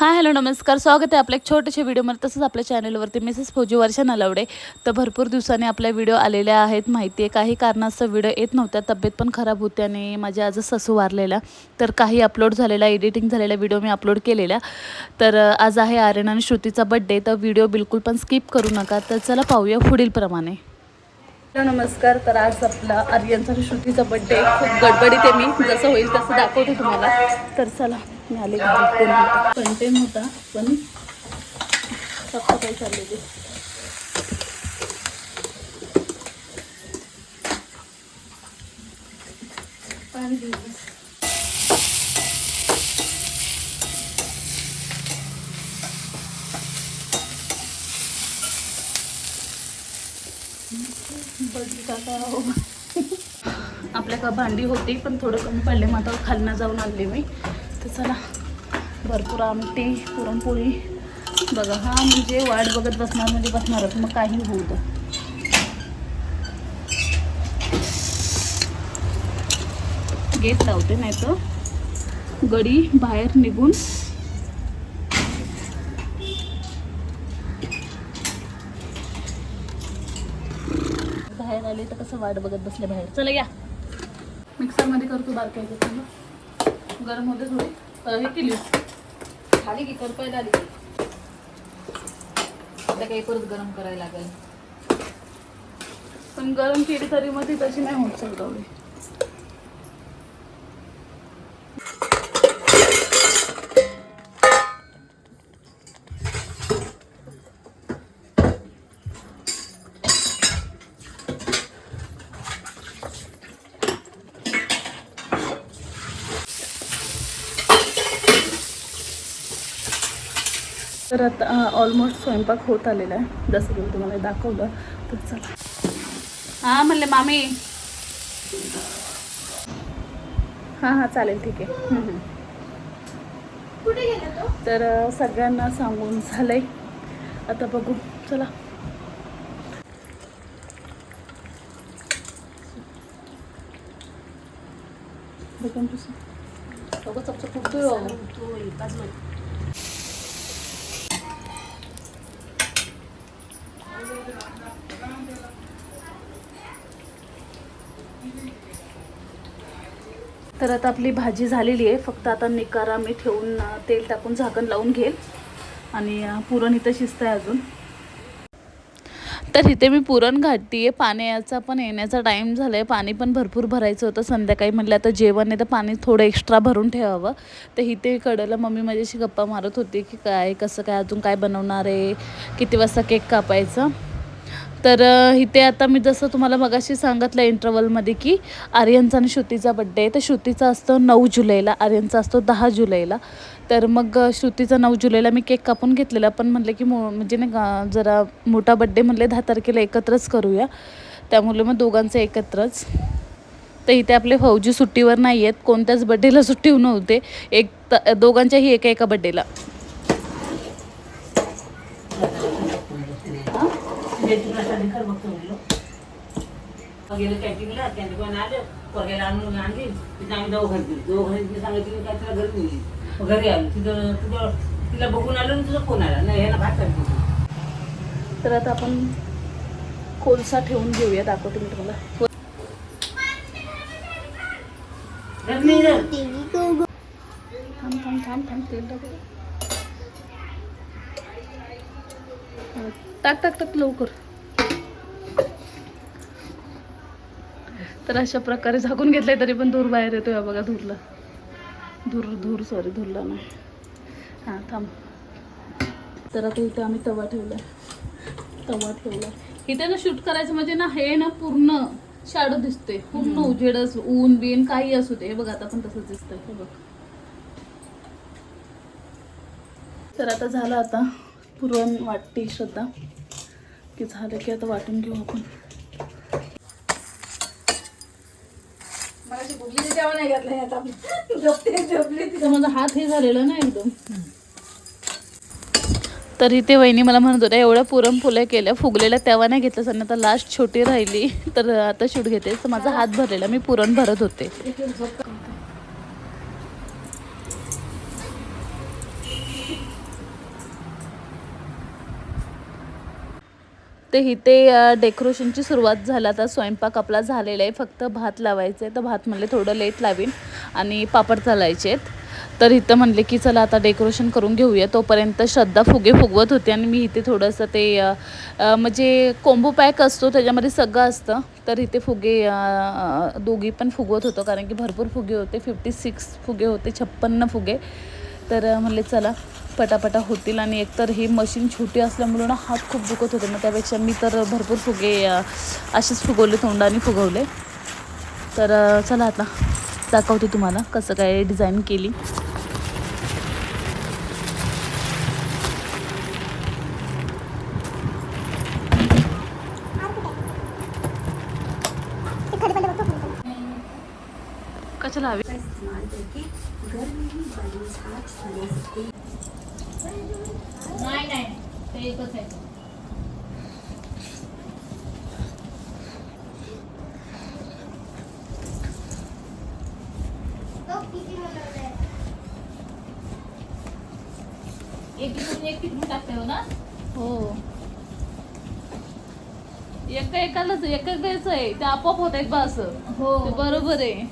Hi hello नमस्कार. स्वागत आहे आपल्या एक छोट्याशा व्हिडिओमध्ये. तसंच आपल्या चॅनलवरती मिसेस फौजी वर्षा नलावडे. तर भरपूर दिवसांनी आपल्या व्हिडिओ आलेल्या आहेत. माहिती आहे काही कारणास्तव व्हिडिओ येत नव्हत्या. तब्येत पण खराब होती आणि माझ्या आज ससू वारलेला तर काही अपलोड झालेला एडिटिंग झालेला व्हिडिओ मी अपलोड केलेल्या. तर आज आहे आर्यन आणि श्रुतीचा बड्डे तर व्हिडिओ बिलकुल पण स्किप करू नका. तर चला पाहूया पुढील प्रमाणे. हॅलो नमस्कार. तर आज आपला आर्यनचा आणि श्रुतीचा बड्डे खूप गडबडीत आहे मी. जसं होईल तसं दाखवते तुम्हाला. तर चला. मी आले कंटेन होता पण साफसफाई चाललेली पाणी घेऊन आपल्या का भांडी होती पण थोडं कमी पडले मग आता खालनं जाऊन आणले मी. तर चला भरपूर आमटी पुरणपोळी. बघा हा म्हणजे वाट बघत बसणार म्हणजे बसणारच मग काही होऊ द्या गेट लावते नाही तर गडी बाहेर निघून बाहेर आले तर कसं वाट बघत बसले बाहेर. चला या. मिक्सरमध्ये करतो बारकायचं गरम होते थोडी हे केली. झाली की करपायला आली आता काही परत गरम करायला लागेल. पण गरम केली तरी मग ती तशी नाही होत सगळं. तर आता ऑलमोस्ट स्वयंपाक होत आलेला आहे. जसं की मी तुम्हाला दाखवलं तर चला. हां म्हणले मामी. हां हां चालेल ठीक आहे. तर सगळ्यांना सांगून झालंय. आता बघू चला. बघून तुझं चपचप फुटतोय तर आता आपली भाजी झालेली आहे. फक्त आता निकारा मी ठेवून तेल टाकून झाकण लावून घेईल. आणि पुरण इथं शिजतं आहे अजून. तर इथे मी पुरण घालते पाण्याचा पण येण्याचा टाईम झाला आहे पाणी पण भरपूर भरायचं होतं. संध्याकाळी म्हटलं आता जेवण आहे तर पाणी थोडं एक्स्ट्रा भरून ठेवावं. तर इथे कडेला मम्मी माझ्याशी गप्पा मारत होती की काय कसं काय अजून काय बनवणार आहे? किती वाजता केक कापायचं? तर इथे आता मी जसं तुम्हाला मगाशी सांगितलं इंटरवलमध्ये की आर्यनचा आणि श्रुतीचा बड्डे आहे. तर श्रुतीचा असतो नऊ जुलैला आर्यनचा असतो दहा जुलैला. तर मग श्रुतीचा नऊ जुलैला मी केक कापून घेतलेला. पण म्हटलं की मो म्हणजे नाही का जरा मोठा बड्डे म्हणले दहा तारखेला एकत्रच करूया. त्यामुळे मग दोघांचं एकत्रच. तर इथे आपले फौजी सुट्टीवर नाही आहेत कोणत्याच बड्डेला सुट्टी नव्हते. एक त दोघांच्याही एका एका बड्डेला गेलं कॅन्टीनला कॅन्टीन आलं पोरग्याला आणून आणली तिथं आम्ही घरी गेलो. घरी तिने सांगितलं काय तिला घरी नेली मग घरी आलो. तिथं तुझं तिला बघून आलो आणि तुझा फोन आला. नाही भात करते तर आता आपण कोळसा ठेवून घेऊया. दाखवते मी तुम्हाला. थांब थांब थांब थांब तेल टाकू टाक टाक टाक लवकर. तर अशा प्रकारे झाकून घेतलंय तरी पण धूर बाहेर येतोय बघा धूरला. धूर धूर सॉरी धुरला नाही. हां थांब. तर आता इथे आम्ही तवा ठेवलाय. तवा ठेवला इथे ना शूट करायचं म्हणजे ना हे ना पूर्ण शाडो दिसते पूर्ण उजेडच ऊन बिन काही असू दे. हे बघ आता पण तसंच दिसतंय. हे बघ. तर आता झालं आता पुरण वाटते श्रद्धा. की झालं की आता वाटून घेऊ आपण. माझा हात हे झालेला ना एकदम. तर इथे वहिनी मला म्हणत होत्या एवढ्या पुरणपोळ्या केल्या फुगलेल्या तेव्हा नाही घेतलं सर आता लास्ट छोटी राहिली तर आता शूट घेते. तर माझा हात भरलेला मी पुरण भरत होते. ते इथे डेकोरेशनची सुरुवात झाला आता स्वयंपाक आपला झालेला आहे. फक्त भात लावायचं आहे तर भात म्हणले थोडं लेट लावीन आणि पापड चालायचे आहेत. तर इथं म्हणले की चला आता डेकोरेशन करून घेऊया. तोपर्यंत श्रद्धा फुगे फुगवत होते आणि मी इथे थोडंसं ते म्हणजे कोंबो पॅक असतो त्याच्यामध्ये सगळं असतं. तर इथे फुगे दोघी पण फुगवत होतो कारण की भरपूर फुगे होते. फिफ्टी सिक्स फुगे होते छप्पन्न फुगे. तर म्हणले चला. पटापटा होतील आणि एकतर ही मशीन छोटी असल्यामुळे ना हात खूप दुखत होते. ना त्यापेक्षा मी तर भरपूर फुगे असेच फुगवले तोंडाने फुगवले. तर चला आता दाखवते तुम्हाला कसं काय डिझाईन केली कशाला हवी नाही नाही ते एकच आहे एक एक टाकते हो. ना हो एका एकालाच एका एकाच आहे. ते आपोआप होत आहेत बा असं. हो. ते बरोबर आहे.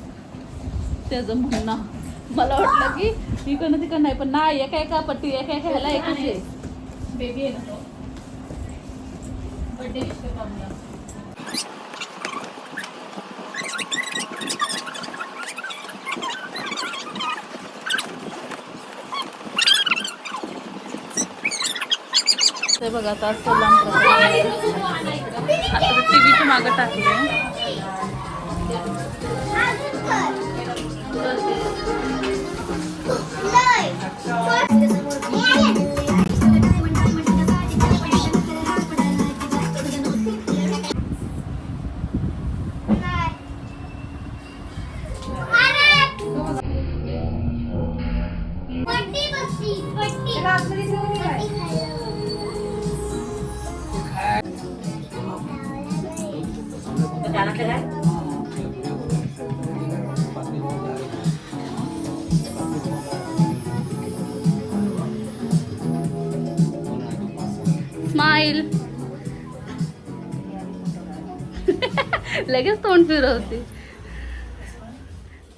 त्याचं म्हणणं. मला वाटलं की इकडनं तिकडं नाही पण नाही एका एका पट्टी एका एका ह्याला एकच आहे. बेबी आहे ना तो. बर्थडे विश करतो. बघा आता असं लांब प्रकारे. आता टीव्हीच्या मागं टाकले स्माईल लगेच तोंड फिरवते.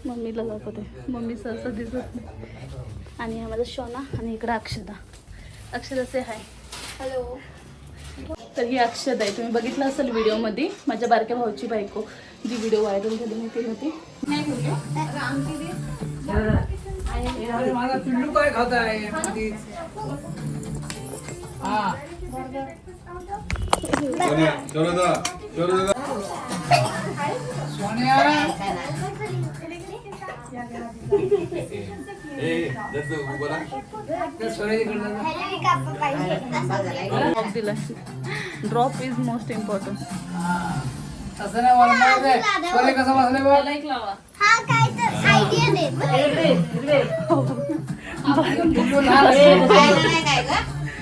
मम्मीला दाखवते. मम्मी सहसा दिसत नाही. आणि हा माझा शोना आणि इकडं अक्षदा. अक्षदा से हाय हॅलो तर ही अक्षदा आहे. तुम्ही बघितलं असेल व्हिडिओमध्ये माझ्या बारक्या भाऊची बायको. जी व्हिडिओ व्हायरल झाली होती. अरे माझा पिल्लू काय खात आहे ड्रॉप इज मोस्ट इम्पॉर्टंट तसं नाही कसं बसले बघ लावा काय तर आयडिया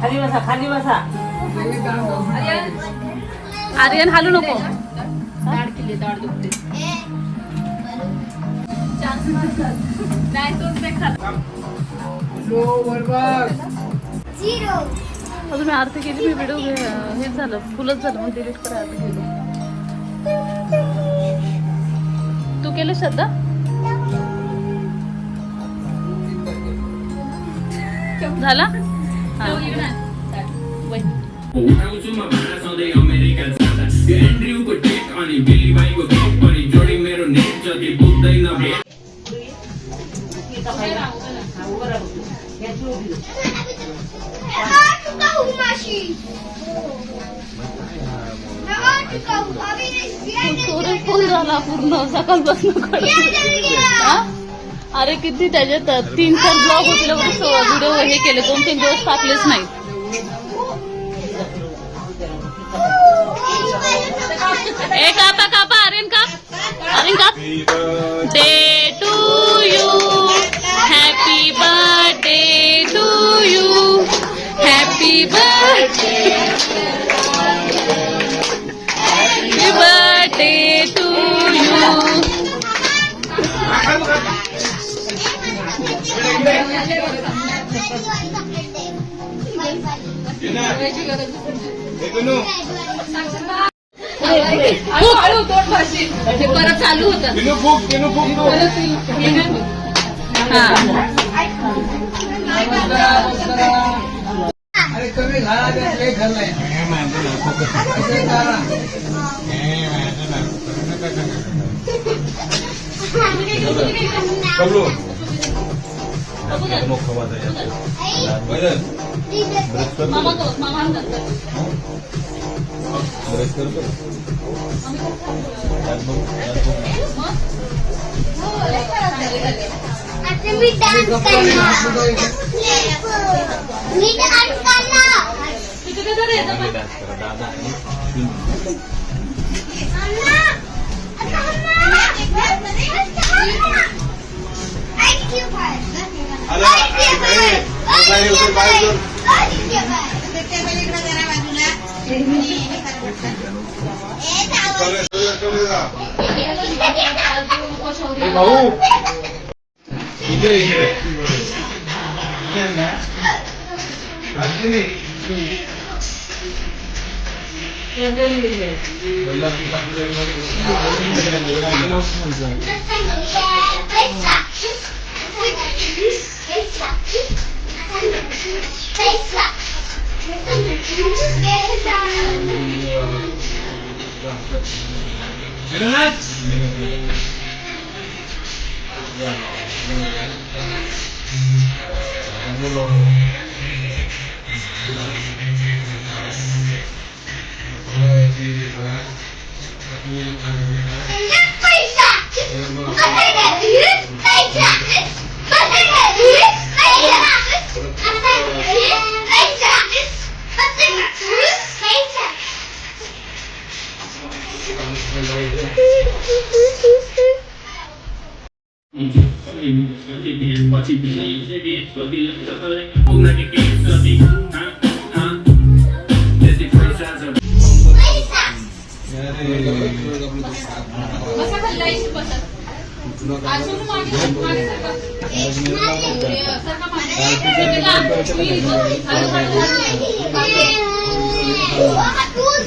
खाली बसा खाली बसा. आर्यन हालू नको. दाढ केली दाढ दुखते नाही तोच नाही अजून मी आरती केली मी व्हिडिओ हेच झालं फुलच झालं मग डिलीट करा आरती केली. तू केलं श्रद्धा? झाला पूर्ण सकाळपासून हा? अरे किती त्याच्यात तीन चार ब्लॉग होते व्हिडिओ हे केले दोन तीन दिवस टाकलेच नाही. ए कापा कापा अरे का अरे का day to you happy birthday to you happy birthday होतं किनू फूक किनू फूक तू अरे कमी घाला त्यात काही खरं नाही असं करा. बबलू मोठं वाजायचं बरं ब्रश करतो मामा तो मामा आता मी डान्स करणार. मी डान्स करणार. डान्स करा दादा बाजूला पिंकी. अरे, अरे, अरे,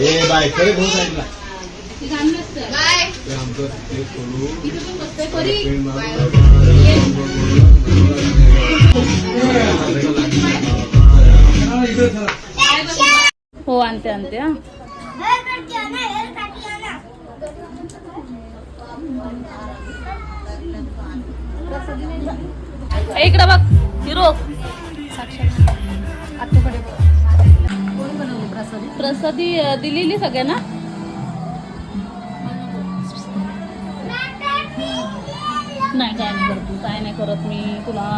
ए बाय खरे भाऊ साईडला ते आमचं ते खोलू हो आणते आणते हा. ए, इकडं बघ हिरो. प्रसादी दिलेली सगळ्यांना. नाही काय नाही करत मी काय नाही करत मी तुला